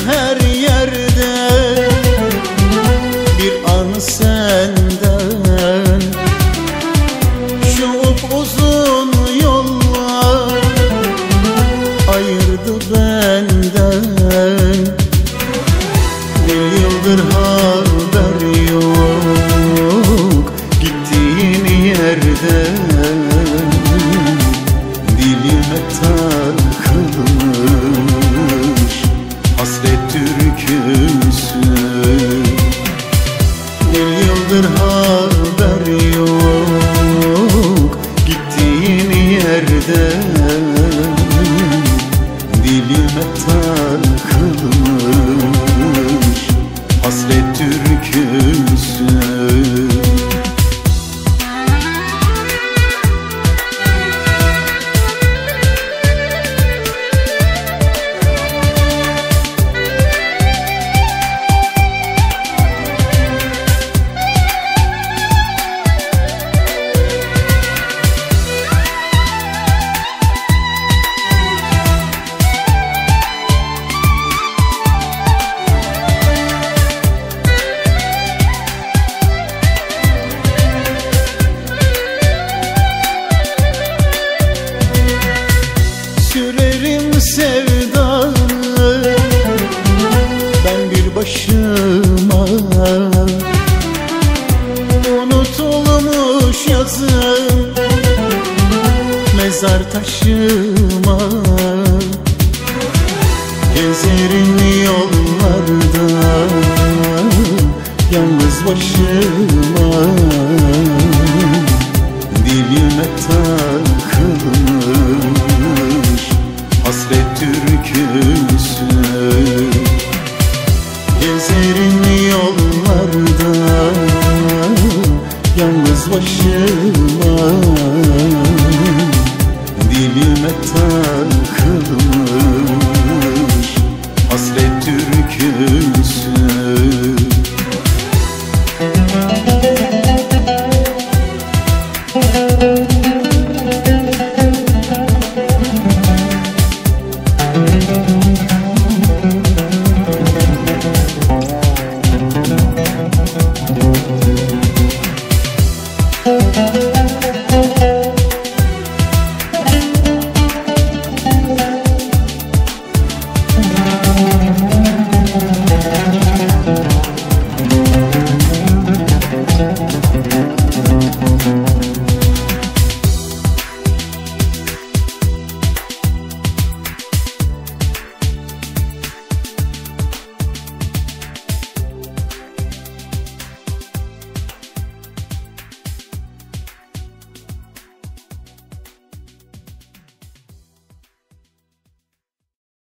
her yerde. Bir an senden Şu uzun yollar Ayırdı benden. Bir yıldır haber yok Gittiğin yerden Dilime takılmış Dilime takılmış Hasret türküsü başıma. Unutulmuş yazım Mezar taşıma. Gezerim yollarda Yalnız başıma. Dilime takılmış Hasret türküsü yalnız başıma. Dilime takılmış hasret türküsü. Müzik